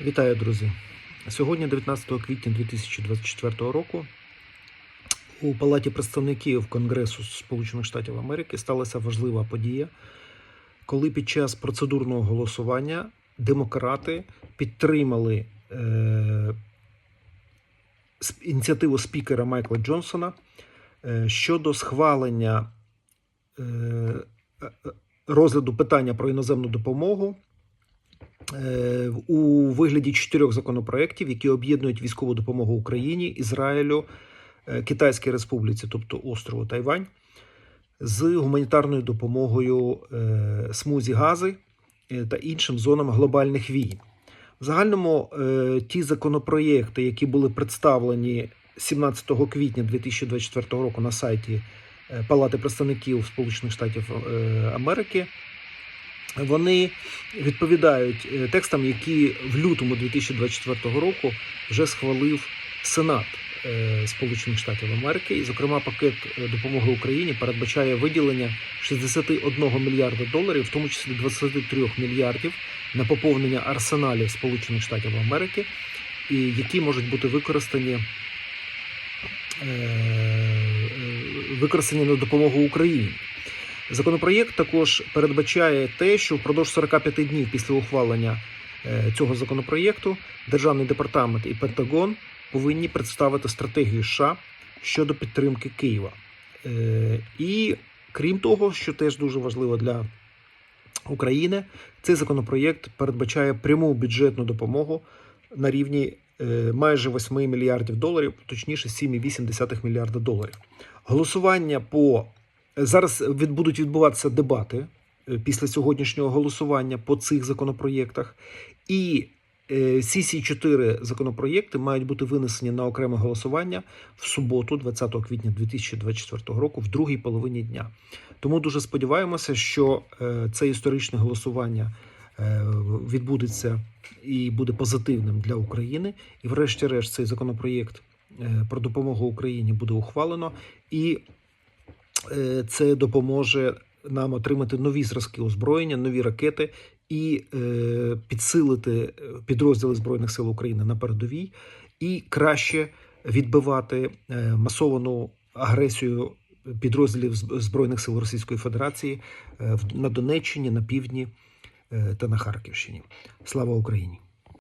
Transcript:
Вітаю, друзі! Сьогодні, 19 квітня 2024 року, у Палаті представників Конгресу Сполучених Штатів Америки сталася важлива подія, коли під час процедурного голосування демократи підтримали е, ініціативу спікера Майкла Джонсона е, щодо схвалення е, е, розгляду питання про іноземну допомогу е, у вигляді чотирьох законопроєктів, які об'єднують військову допомогу Україні, Ізраїлю, е, Китайській Республіці, тобто острову Тайвань, з гуманітарною допомогою е, смузі Гази е, та іншим зонам глобальних війн. В загальному е, ті законопроєкти, які були представлені 17 квітня 2024 року на сайті е, Палати представників Сполучених Штатів е, Америки, вони відповідають е, текстам, які в лютому 2024 року вже схвалив Сенат е, Сполучених Штатів Америки. І, зокрема, пакет е, допомоги Україні передбачає виділення 61 мільярда доларів, в тому числі 23 мільярдів на поповнення арсеналів Сполучених Штатів Америки, і які можуть бути використані. Використані на допомогу Україні. Законопроєкт також передбачає те, що впродовж 45 днів після ухвалення е, цього законопроєкту Державний департамент і Пентагон повинні представити стратегію США щодо підтримки Києва. Е, І крім того, що теж дуже важливо для України, цей законопроєкт передбачає пряму бюджетну допомогу на рівні е, майже 8 мільярдів доларів, точніше 7,8 мільярда доларів. Голосування по Зараз будуть відбуватися дебати е, після сьогоднішнього голосування по цих законопроєктах. І е, всі ці чотири законопроєкти мають бути винесені на окреме голосування в суботу, 20 квітня 2024 року, в другій половині дня. Тому дуже сподіваємося, що е, це історичне голосування відбудеться і буде позитивним для України. І, врешті-решт, цей законопроєкт про допомогу Україні буде ухвалено і це допоможе нам отримати нові зразки озброєння, нові ракети і е, підсилити підрозділи збройних сил України на передовій і краще відбивати е, масовану агресію підрозділів збройних сил Російської Федерації е, на Донеччині, на півдні е, та на Харківщині. Слава Україні!